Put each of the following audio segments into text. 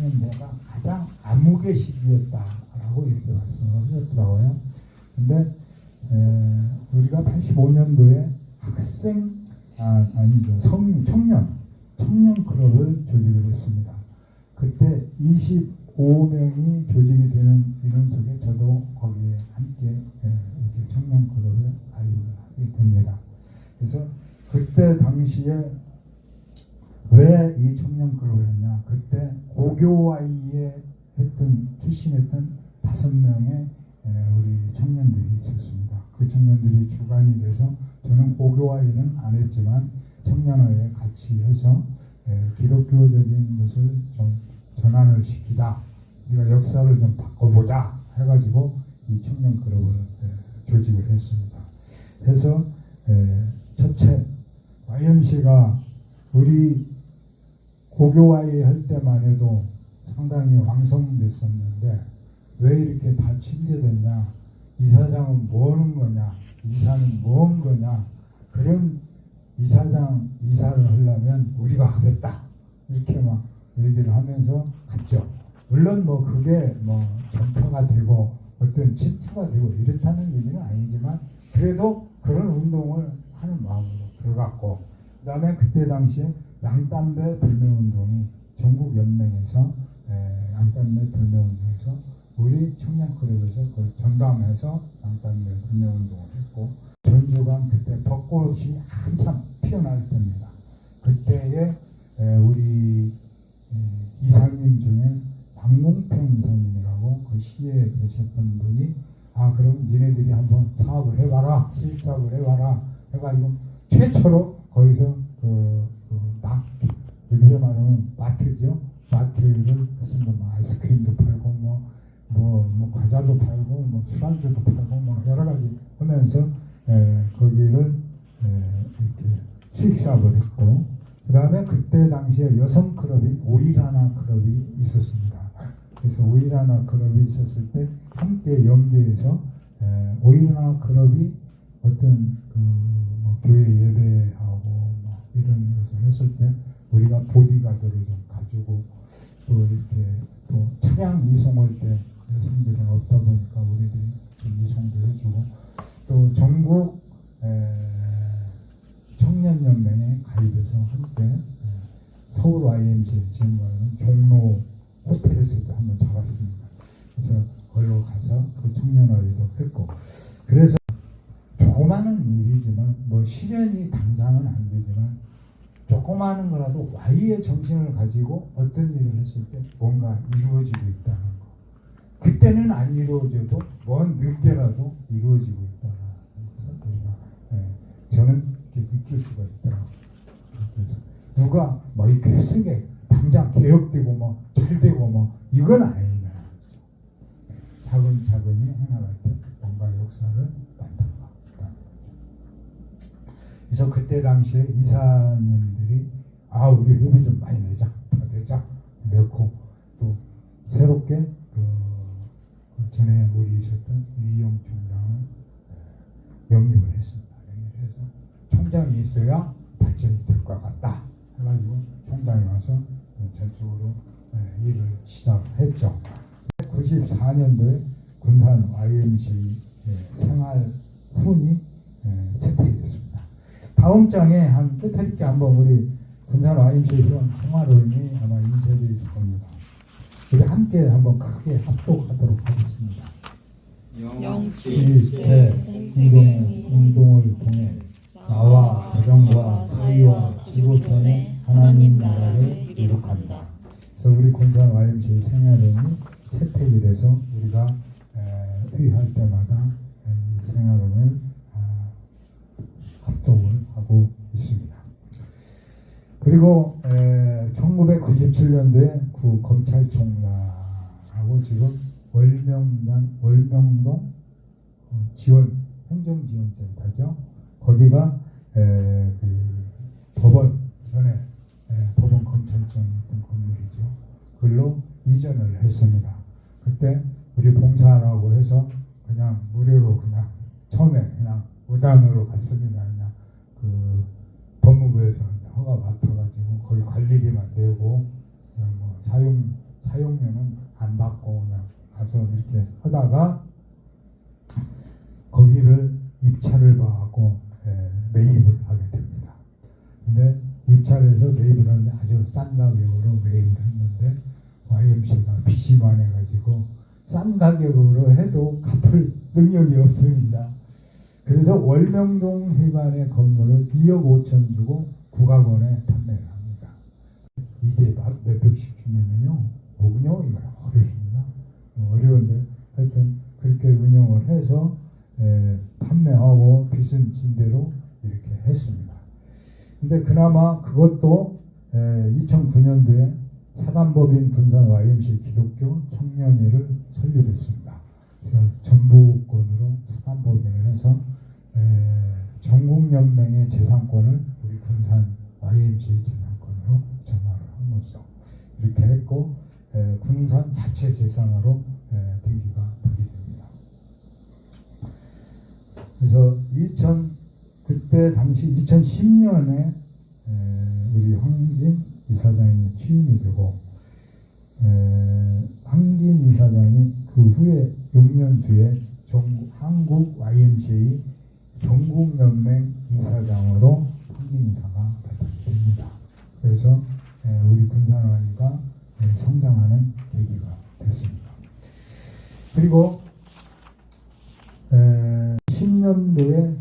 20년대가 가장 암흑의 시기였다라고 이렇게 말씀을 하셨더라고요. 근데 에, 우리가 85년도에 학생 아, 아니 그 성, 청년 청년 클럽을 조직을 했습니다. 그때 25명이 조직이 되는 이런 속에 저도 거기에 함께 에, 이렇게 청년 클럽에 가입을 하게 됩니다. 그래서 그때 당시에 왜 이 청년 클럽이었냐? 그때 고교와이에 했던 출신했던 다섯 명의 에, 우리 청년들이 있었습니다. 그 청년들이 주관이 돼서 저는 고교와이는 안 했지만 청년회에 같이 해서 에, 기독교적인 것을 좀 전환을 시키다. 우리가 역사를 좀 바꿔보자 해가지고 이 청년 에, 조직을 했습니다. 해서 에, 첫째 YMC가 우리 고교와이 할 때만 해도 상당히 왕성됐었는데 왜 이렇게 다 침제됐냐? 이사장은 뭐 하는 거냐? 이사는 뭐한 거냐? 그런 이사장 이사를 하려면 우리가 하겠다. 이렇게 막 얘기를 하면서 갔죠. 물론 뭐 그게 뭐 전파가 되고 어떤 침투가 되고 이렇다는 얘기는 아니지만 그래도 그런 운동을 하는 마음으로 들어갔고 그 다음에 그때 당시에 양담배 불매운동이 전국 연맹에서 에, 양담배 불매운동에서 우리 청년 클럽에서 그걸 전담해서 양담배 불매운동을 했고 전주간 그때 벚꽃이 한참 피어날 때입니다. 그때에 에, 우리 에, 이사님 중에 박몽평 이사님이라고 그 시에 계셨던 분이 아 그럼 니네들이 한번 사업을 해봐라 수입 사업을 해봐라 해가지고 최초로 거기서 그, 그 마트 여기서 말하면 마트죠 마트를 했습니다 뭐 아이스크림도 팔고 뭐, 뭐, 뭐 과자도 팔고 뭐 술안주도 팔고 뭐 여러 가지 하면서 에, 거기를 에, 이렇게 수익 사업을 했고 그 다음에 그때 당시에 여성 클럽이 오일하나 클럽이 있었습니다. 그래서 오일하나 클럽이 있었을 때 함께 연계해서 에, 오일하나 클럽이 어떤 그 뭐 교회 예배하고 뭐 이런 것을 했을 때 우리가 보디가드를 좀 가지고 또 이렇게 또 차량 이송할 때 여성들은 없다 보니까 우리들이 좀 이송도 해주고 또 전국 에, 청년연맹에 가입해서 함께 에, 서울 YMCA 지금 종로 호텔에서도 한번 잡았습니다. 그래서 걸로 가서 그 청년회의도 했고 그래서 조그마한 일이지만 뭐 실현이 당장은 안 되지만 조그마한 거라도 Y의 정신을 가지고 어떤 일을 했을 때 뭔가 이루어지고 있다는 거. 그때는 안 이루어져도 먼 늦게라도 이루어지고 있다는 것을 우리가 예, 저는 이렇게 느낄 수가 있더라고요. 누가 뭐 이렇게 쓰게 당장 개혁되고 뭐 잘되고 뭐 이건 아니다. 차근차근히 해나갈 때 뭔가 역사를 만들어 가겠다. 그래서 그때 당시에 이사님들이 아 우리 회비 좀 많이 내자 더 내자 내고 또 새롭게 그, 그 전에 우리 있었던 이영 총장을 에, 영입을 했습니다. 영입을 해서 총장이 있어야 발전이 될 것 같다 해가지고 총장이 와서 전적으로 에, 일을 시작했죠. 94년도에 군산 YMCA 생활 훈이 에, 채택이 됐습니다. 다음 장에 한 끝에 있게 한번 우리 군산 YMCA 회원 생활훈이 아마 인쇄되어 있을 겁니다. 우리 함께 한번 크게 합독하도록 하겠습니다. 일체 운동, 운동을 통해 나와 가정과 사회와 지구촌의 하나님 나라를 이룩한다. 그래서 우리 군산 YMCA 생활훈이 채택이 돼서 우리가 에, 회의할 때마다 아, 합독을 하고 있습니다. 그리고 1997년도에 구 검찰총장하고 지금 월명당 월명동 어, 지원 행정지원센터죠. 거기가 에, 그 법원 전에 에, 법원 검찰청이 있던 건물이죠. 그걸로 이전을 했습니다. 그때 우리 봉사라고 해서 그냥 무료로 그냥 처음에 그냥 무단으로 갔습니다. 그냥 그 법무부에서 허가 맡아가지고 거기 관리비만 내고 그냥 뭐 사용 사용료는 안 받고 그냥 가서 이렇게 하다가 거기를 입찰을 받고 에, 매입을 하게 됩니다. 근데 입찰해서 매입을 하는데 아주 싼 가격으로 매입을 했는데 YMC가 빚이 많아가지고 싼 가격으로 해도 갚을 능력이 없습니다. 그래서 월명동 해관의 건물을 2억 5천 주고 국악원에 판매를 합니다. 이제 몇- 몇 백씩 주면은요? 이거 어렵습니다. 어, 어려운데 하여튼 그렇게 운영을 해서 에, 판매하고 빚은 진 대로 이렇게 했습니다. 근데 그나마 그것도 2009년도에 사단법인 군산 YMC 기독교 청년회를 설립했습니다. 그래서 전부권으로 사단법인을 해서 에, 전국연맹의 재산권을 우리 군산 YMC 재산권으로 전환을 하면서 이렇게 했고 에, 군산 자체 재산으로 에, 등기가 분리됩니다. 그래서 2000 그때 당시 2010년에 우리 황진 이사장이 취임이 되고 에, 황진 이사장이 그 후에 6년 뒤에 전국, 한국 YMCA 전국연맹 이사장으로 황진 이사가 발탁됩니다. 그래서 에, 우리 군산화가 에, 성장하는 계기가 됐습니다. 그리고 에, 10년도에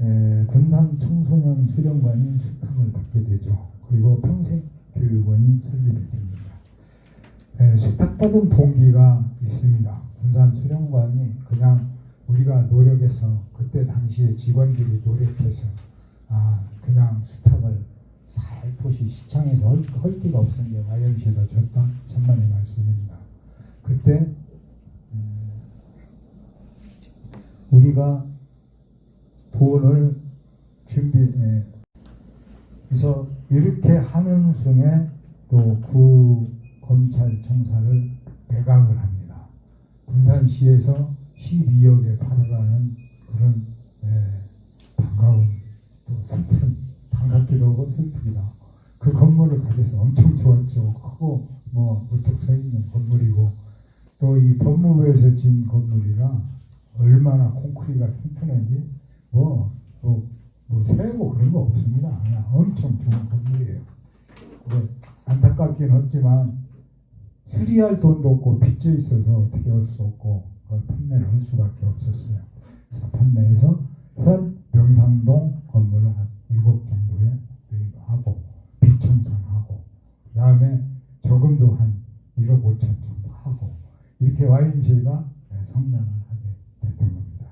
에, 군산 청소년 수련관이 수탁을 받게 되죠. 그리고 평생 교육원이 설립이 됩니다. 에, 수탁받은 동기가 있습니다. 군산 수련관이 그냥 우리가 노력해서 그때 당시에 직원들이 노력해서 아 그냥 수탁을 살포시 시청에서 헐, 헐기가 없은 게 YMC가 줬다 천만의 말씀입니다. 그때 음, 우리가 돈을 준비, 예. 그래서 이렇게 하는 중에 또 구 검찰청사를 매각을 합니다. 군산시에서 12억에 팔아가는 그런 예, 반가운 또 슬픈 반갑기도 하고 슬프기도 하고 그 건물을 가져서 엄청 좋았죠. 크고 뭐 우뚝 서 있는 건물이고 또 이 법무부에서 진 건물이라 얼마나 콘크리가 튼튼한지 뭐, 뭐, 뭐 세고 그런 거 없습니다. 그냥 엄청 좋은 건물이에요. 근데 안타깝긴 했지만 수리할 돈도 없고 빚져 있어서 어떻게 할 수 없고 그걸 판매를 할 수밖에 없었어요. 그래서 판매해서 현 명상동 건물을 한 6억 정도에 매입을 하고 빚 청산하고 그 다음에 저금도 한 1억 5천 정도 하고 이렇게 YMCA가 성장을 하게 됐던 겁니다.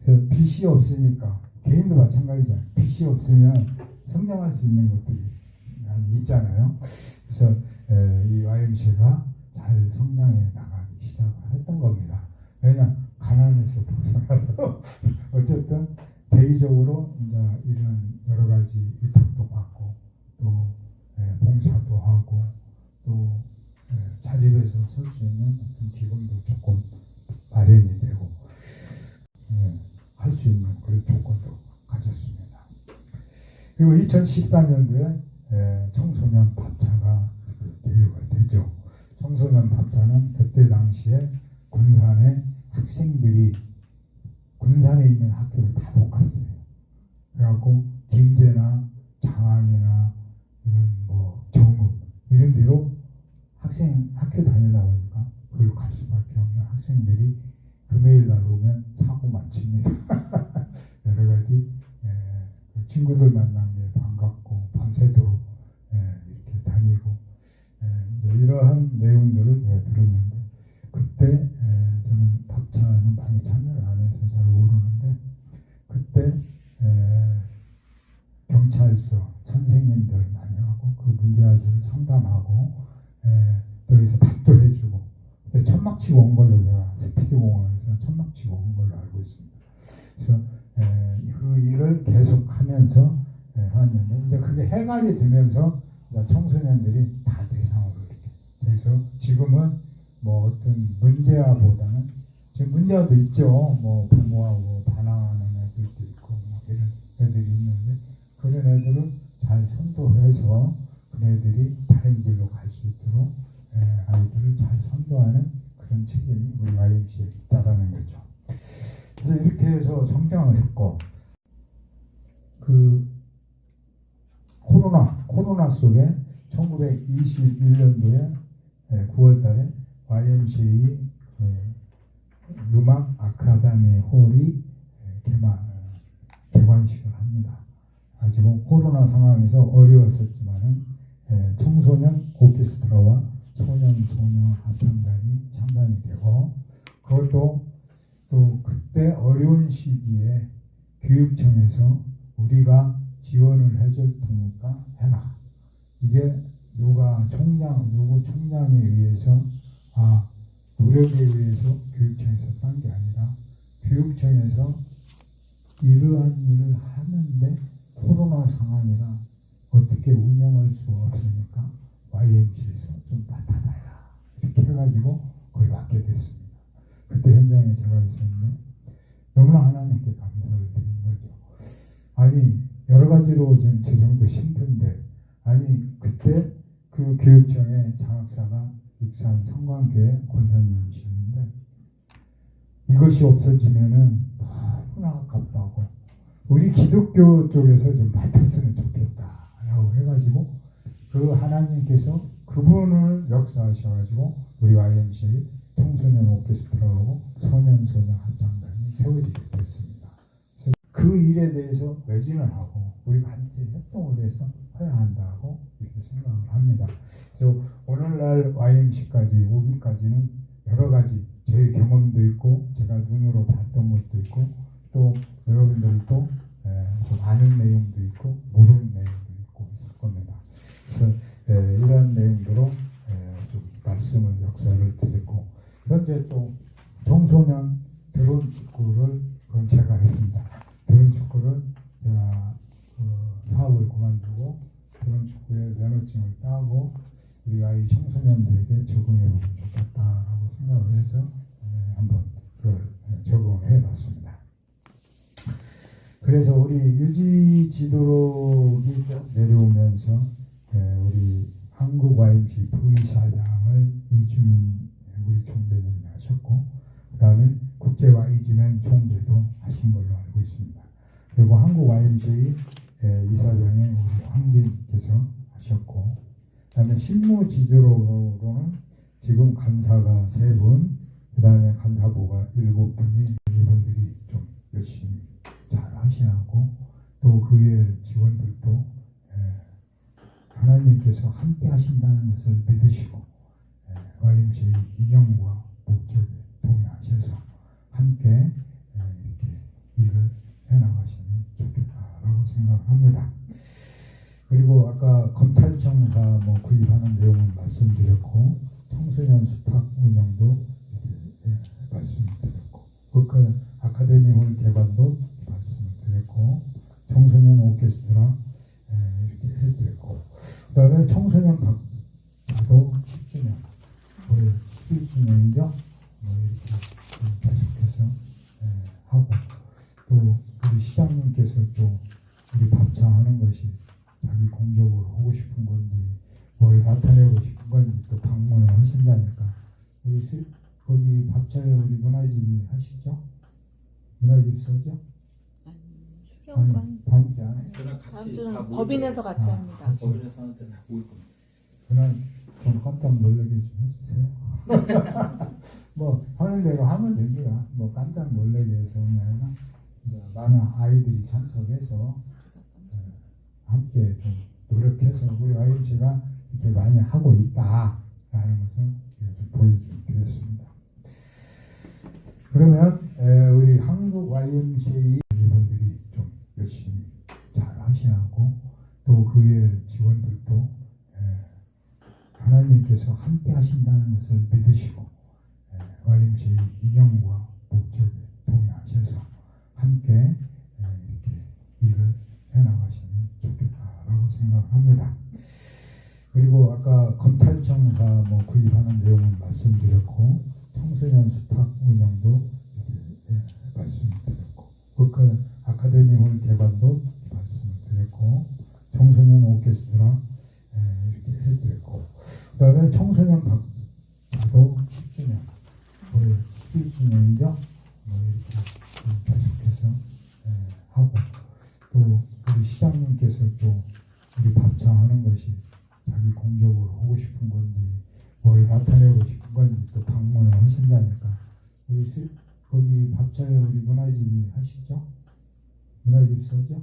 그래서 빚이 없으니까 개인도 마찬가지잖아요. 빚이 없으면 성장할 수 있는 것들이 많이 있잖아요. 그래서 에, 이 YMCA가 잘 성장해 나가기 시작을 했던 겁니다. 왜냐 가난에서 벗어나서 어쨌든 대의적으로 이제 이런 여러 가지 위탁도 받고 또 에, 봉사도 하고 또 에, 자립해서 설 수 있는 어떤 기금도 조금 마련이 되고 할수 있는 그런 조건도 가졌습니다. 그리고 2014년도에 청소년 밥차가 대여가 되죠. 청소년 밥차는 그때 당시에 군산의 학생들이 군산에 있는 학교를 다 못 갔어요. 그래갖고 김제나 장항이나 이런 뭐 정읍 이런 데로 학생 학교 다니려고 하니까 그걸로 갈 수밖에 없는 학생들이 금요일 날 오면 사고 많습니다. 여러 가지 에, 그 친구들 만난 게 반갑고 밤새도록 에, 이렇게 다니고 에, 이제 이러한 내용들을 들었는데 그때 경찰서 선생님들 많이 하고 그 문제 아들 상담하고 에, 또 여기서 밥도 해주고 그때 천막 치고 온 걸로 제가 스피드 공항에서 천막 치고 온 걸로 알고 있습니다. 그래서 에, 그 일을 계속하면서 에, 하는데 이제 그게 해갈이 되면서 청소년들이 다 대상으로 이렇게 돼서 지금은 뭐 어떤 문제아보다는 지금 문제아도 있죠. 뭐 부모하고 반항하는 애들도 있고 뭐 이런 애들이 있는데 그런 애들을 잘 선도해서 그런 애들이 다른 길로 갈 수 있도록 에, 아이들 그걸 잘 선도하는 그런 책임이 우리 YMC에 있다라는 거죠. 그래서 이렇게 해서 성장을 했고 그 코로나 코로나 속에 1921년도에 9월달에 YMCA 그 음악 아카데미 홀이 개막 개관식을 합니다. 아, 지금 코로나 상황에서 어려웠었지만은 예, 청소년 오케스트라와 소년 소녀 합창단이 창단이 되고 그것도 또 그때 어려운 시기에 교육청에서 우리가 지원을 해줄 테니까 해라. 이게 누가 총장 누구 총장에 의해서 아 노력에 의해서 교육청에서 딴 게 아니라 교육청에서 이러한 일을 하는데 코로나 상황이라 어떻게 운영할 수 없으니까 YMC에서 좀 맡아달라 이렇게 해가지고 그걸 맡게 됐습니다. 그때 현장에 제가 있었는데 너무나 하나님께 감사를 드린 거죠. 아니 여러 가지로 지금 재정도 힘든데 아니 그때 그 교육청의 장학사가 익산 성광교회 권사님이셨는데 이것이 없어지면은 너무나 아깝다고 우리 기독교 쪽에서 좀 맡았으면 좋겠다 라고 해가지고 그 하나님께서 그분을 역사하셔가지고 우리 YMCA 청소년 오케스트라하고 소년 소녀 합창단이 세워지게 됐습니다. 그 일에 대해서 매진을 하고 우리가 함께 협동을 해서 해야 한다고 이렇게 생각을 합니다. 그래서 오늘날 YMC까지 오기까지는 여러 가지 저희 경험도 있고 제가 눈으로 봤던 것도 있고 또 여러분들도 에, 좀 아는 내용도 있고 모르는 내용도 있고 있을 겁니다. 그래서 에, 이런 내용으로 에, 좀 말씀을 역사를 드리고 현재 또 청소년 드론 축구를 그건 제가 했습니다. 드론 축구를 제가 그 사업을 그만두고 드론 축구의 면허증을 따고 우리 아이 청소년들에게 적응해 보면 좋겠다라고 생각을 해서 에, 한번 그걸 에, 적응을 해봤습니다. 그래서 우리 유지 지도록이 쭉 내려오면서 에, 우리 한국 YMC 부의사장을 이주민 우리 총재님이 하셨고 그 다음에 국제 YG맨 총재도 알고 있습니다. 그리고 한국 YMCA 에, 이사장의 우리 황진께서 하셨고 그 다음에 실무 지도록으로는 지금 간사가 세 분, 그 다음에 간사부가 일곱 분이 이분들이 좀 열심히 잘 하시고 또 그의 직원들도 에, 하나님께서 함께 하신다는 것을 믿으시고 에, YMCA 인형과 목적에 동의하셔서 함께 일을 해나가시면 좋겠다라고 생각을 합니다. 그리고 아까 검찰청사 뭐 구입하는 내용은 말씀드렸고 청소년 수탁 운영도 이렇게 예, 말씀드렸고 그 아카데미 홀 개관도 말씀을 드렸고 청소년 오케스트라 에, 이렇게 해드렸고 그 다음에 청소년 박사도 10주년 올해 11주년이죠 뭐 이렇게 좀 계속해서 에, 하고 또 우리 시장님께서 또 우리 밥차하는 것이 자기 공적으로 하고 싶은 건지 뭘 나타내고 싶은 건지 또 방문을 하신다니까 우리 수, 거기 밥차에 우리 문화집이 하시죠? 문화집 써죠? 아니 수령관 다음 주 안에 그날 다음 같이 다 주는 모일 법인에서 거예요. 같이 아, 합니다. 같이. 법인에서 하는데 다 모일 겁니다. 그날 좀 깜짝 놀라게 좀 해주세요. 뭐 하는 대로 하면 됩니다. 뭐 깜짝 놀라게 이제 많은 아이들이 참석해서 예, 함께 좀 노력해서 우리 YMC가 이렇게 많이 하고 있다라는 것을 좀 보여주겠습니다. 그러면 에, 우리 한국 YMCA 이분들이 좀 열심히 잘 하시고 또 그의 직원들도 에, 하나님께서 함께 하신다는 것을 믿으시고 에, YMCA 인형과 목적에 동의하셔서 함께 에, 이렇게 일을 해나가시면 좋겠다라고 생각을 합니다. 그리고 아까 검찰청사 뭐 구입하는 내용은 말씀드렸고 청소년 수탁 운영도 이렇게 예, 말씀을 드렸고 그 아카데미 홀 개관도 말씀을 드렸고 청소년 오케스트라 예, 이렇게 해드렸고 그 다음에 청소년 박사도 11주년이죠. 뭐 이렇게 좀 계속해서 예, 하고 또 우리 시장님께서 또 우리 밥창하는 것이 자기 공적으로 하고 싶은 건지 뭘 나타내고 싶은 건지 또 방문을 하신다니까 우리 수, 거기 밥차에 우리 문화집이 하시죠? 써죠?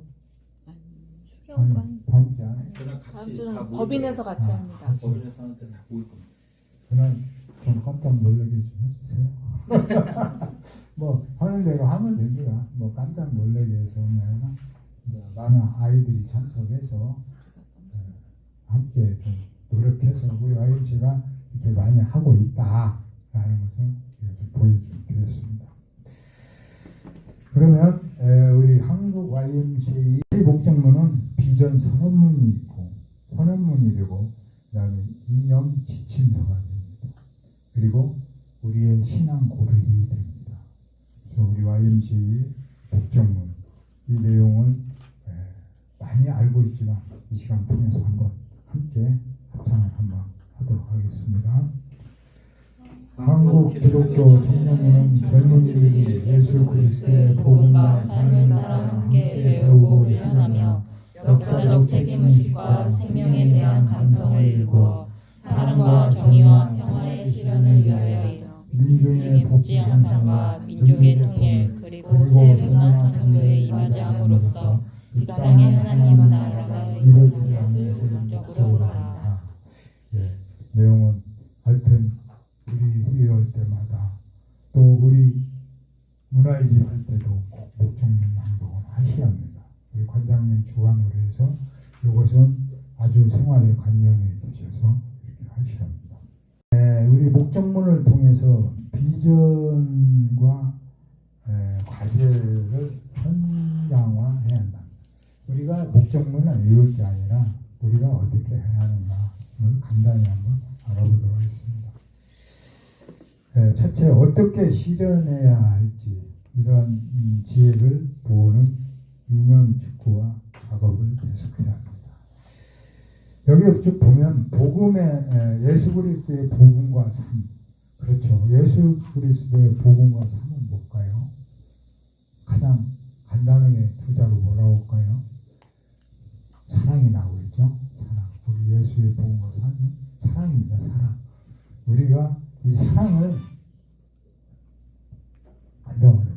수련관 다음 주 안에 그냥 다음 같이 다 주는 법인에서 같이 아, 합니다. 같이. 법인에서 하는 때다 모일 겁니다. 그날 좀 깜짝 놀라게 좀 해주세요. 뭐 하는 대로 하면 됩니다. 뭐 깜짝 놀라게 해서 이제 많은 아이들이 참석해서 예, 함께 좀 노력해서 우리 YMC가 이렇게 많이 하고 있다라는 것을 좀 되겠습니다. 그러면 에, 우리 한국 YMCA 목적문은 비전 선언문이 있고 선언문이 되고 그다음에 이념 지침서가 됩니다. 그리고 우리의 신앙 고백이 됩니다. 그래서 우리 YMCA 목적문 이 내용을 에, 많이 알고 있지만 이 시간 통해서 한번 함께 합창을 한번 하도록 하겠습니다. 한국 기독교 청년회는 젊은이들이 향상과 민족의 통일 그리고 새 문화 창조에 임하지 함으로써 이 땅의 하나님의 나라가 이루어지는 것을 하라. 합니다. 예, 내용은 하여튼 우리 회의할 때마다 또 우리 문화의 집할 때도 꼭 목적문 낭독을 하셔야 합니다. 우리 관장님 주관으로 해서 이것은 아주 생활의 관념이 되셔서 이렇게 하셔야 합니다. 예, 우리 목적문을 통해서 비전과 에, 과제를 현장화해야 한다. 우리가 목적문을 외울 게 아니라 우리가 어떻게 해야 하는가를 간단히 한번 알아보도록 하겠습니다. 예, 첫째 어떻게 실현해야 할지 이런 음, 지혜를 보는 이념 축구와 작업을 계속해야. 여기 쭉 보면 복음의 에, 예수 그리스도의 복음과 삶 그렇죠. 예수 그리스도의 복음과 삶은 뭘까요? 가장 간단하게 두 자로 뭐라고 할까요? 사랑이 나오겠죠. 사랑. 우리 예수의 복음과 삶은 사랑입니다. 사랑. 우리가 이 사랑을 안정을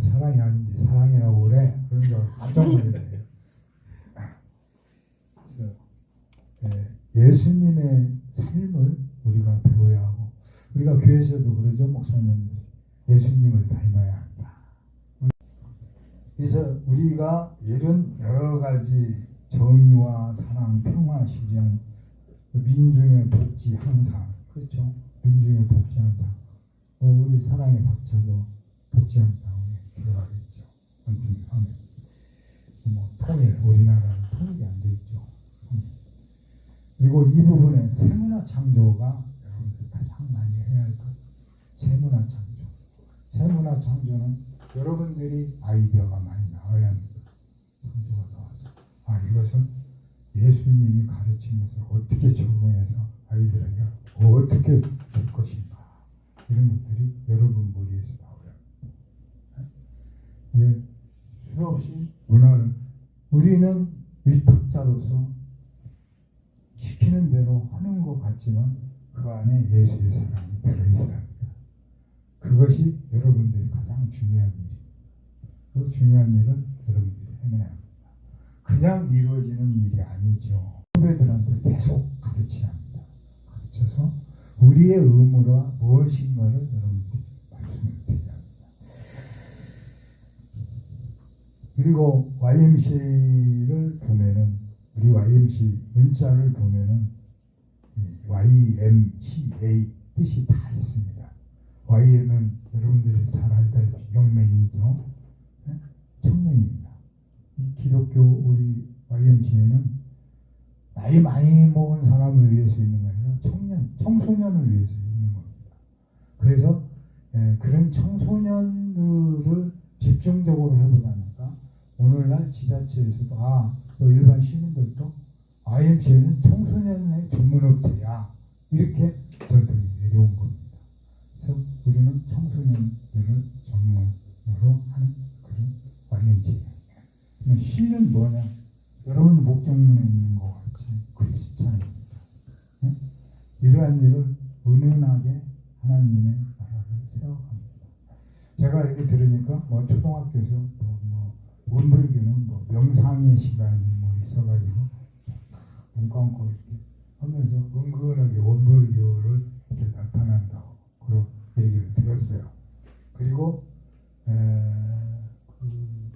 사랑이 아닌데 사랑이라고 그래. 그런 걸 깜짝 놀랐네요. 그래서 예, 예수님의 삶을 우리가 배워야 하고 우리가 교회에서도 그러죠 목사님들 예수님을 닮아야 한다. 그래서 우리가 이런 여러 가지 정의와 사랑, 평화 실현, 민중의 복지 향상, 그렇죠? 민중의 복지 향상. 어, 우리 사랑의 박차도 복지 향상에 들어가겠죠. 언뜻 하면. 뭐 통일, 우리나라는 통일이 안 돼 있죠. 그리고 이 부분에 세문화 창조가 여러분들 가장 많이 해야 할 것. 세문화 창조. 세문화 창조는 여러분들이 아이디어가 많이 나와야 합니다. 창조가 나와서 아 이것은 예수님이 가르친 것을 어떻게 적용해서 아이들에게 어떻게 줄 것인가 이런 것들이 여러분 머리에서 나와야 합니다. 이게 수없이 문화를 우리는 위탁자로서 시키는 대로 하는 것 같지만 그 안에 예수의 사랑이 들어있어야 합니다. 그것이 여러분들이 가장 중요한 일입니다. 그 중요한 일은 여러분들이 해내야 합니다. 그냥 이루어지는 일이 아니죠. 후배들한테 계속 가르쳐야 합니다. 가르쳐서 우리의 의무가 무엇인가를 여러분들이 말씀을 드려야 합니다. 그리고 YMC를 보면은 우리 YMC 문자를 보면은 이 YMCA 뜻이 다 있습니다. YM은 여러분들이 잘 알다시피 영맹이죠. 네? 청년입니다. 이 기독교 우리 YMCA는 나이 많이 먹은 사람을 위해서 있는 게 아니라 청년, 청소년을 위해서 있는 겁니다. 그래서 예, 그런 청소년들을 집중적으로 해보다니까 오늘날 지자체에서도 아, 또 일반 시민들도 IMCA는 청소년의 전문 업체야 이렇게 전통이 내려온 겁니다. 그래서 우리는 청소년들을 전문으로 하는 그런 YMCA. 그럼 C는 뭐냐? 여러분 목적문에 있는 것 같이 크리스찬입니다. 예? 이러한 일을 은은하게 하나님의 나라를 세워갑니다. 제가 얘기 들으니까 뭐 초등학교에서 뭐, 뭐 원불교는 뭐 명상의 시간이 뭐 있어가지고 눈 감고 이렇게 하면서 은근하게 원불교를 이렇게 나타난다고 그런 얘기를 들었어요. 그리고 에, 그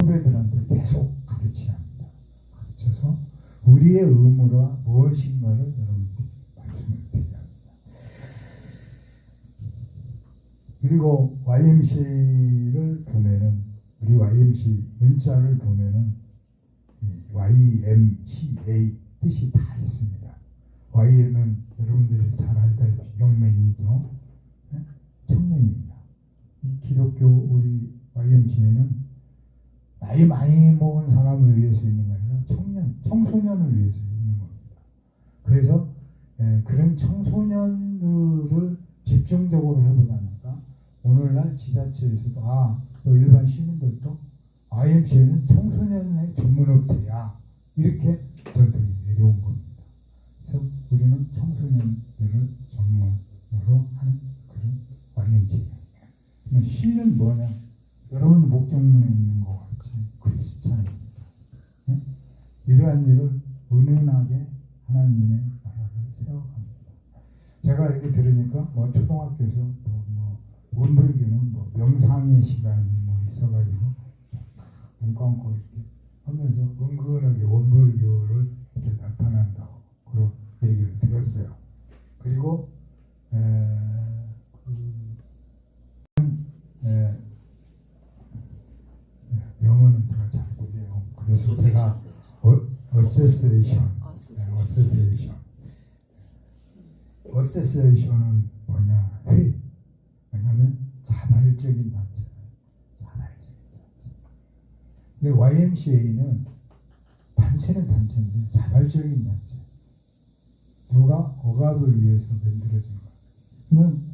후배들한테 계속 가르쳐야 합니다. 가르쳐서 우리의 의무가 무엇인가를 여러분께 말씀을 드려야 합니다. 그리고 YMC를 보면은 우리 YMC 문자를 보면은 이 YMCA 뜻이 다 있습니다. Y는 여러분들이 잘 알다시피 영맨이죠. 네? 청년입니다. 이 기독교 우리 YMCA는 나이 많이 먹은 사람을 위해서 있는 게 아니라 청년, 청소년을 위해서 있는 겁니다. 그래서 에, 그런 청소년들을 집중적으로 해보다니까 오늘날 지자체에서도 아, 또 일반 시민들도 IMC는 청소년의 전문업체야 이렇게 전통이 내려온 겁니다. 그래서 우리는 청소년들을 전문으로 하는 그런 그럼 C는 뭐냐? 여러분 목적문에 있는 것 같이 크리스찬입니다. 예? 이러한 일을 은은하게 하나님의 나라를 세워갑니다. 제가 얘기 들으니까 뭐 초등학교에서 뭐, 뭐 원불교는 뭐 명상의 시간이 뭐 있어가지고 눈 감고 이렇게 하면서 은근하게 원불교를 이렇게 나타난다고 그런 얘기를 들었어요. 그리고 에, 그, 에, 예, 영어는 제가 잘 못해요. 그래서 제가 어, 어세세이션, 네, 어세세이션. 어세세이션은 뭐냐? 회. 왜냐하면 자발적인 단체. 자발적인 단체. 근데 YMCA는 단체는 단체인데 자발적인 단체. 누가 억압을 위해서 만들어진. 그러면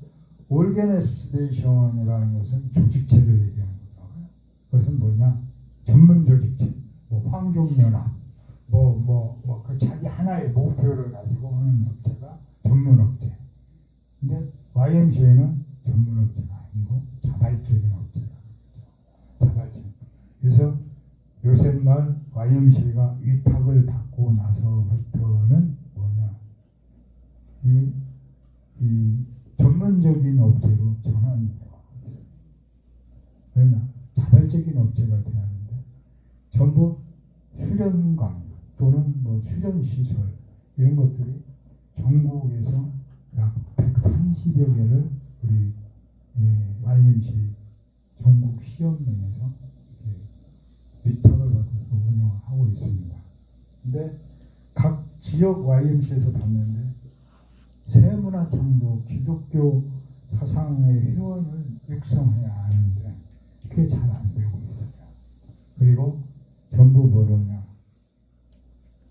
올게네스테이션이라는 것은 조직체를 얘기하는 거예요. 그것은 뭐냐? 전문 조직체, 뭐 환경연합, 뭐 뭐 뭐 그 자기 하나의 목표를 가지고 하는 업체가 전문 업체. 근데 YMCA는 전문 업체가 아니고 자발적인 업체다. 그렇죠? 자발적. 그래서 요새 날 YMCA가 위탁을 받고 나서부터는 뭐냐? 이, 이 전문적인 업체로 전환이 되고 있어요. 왜냐? 자발적인 업체가 돼야 하는데 전부 수련관 또는 뭐 수련 시설 이런 것들이 전국에서 약 130여 개를 우리 예, YMC 전국 이렇게 위탁을 받아서 운영을 하고 있습니다. 근데 각 지역 YMC에서 봤는데 세문화 창조 기독교 사상의 회원을 육성해야 하는데 그게 잘 안 되고 있어요. 그리고 전부 뭐냐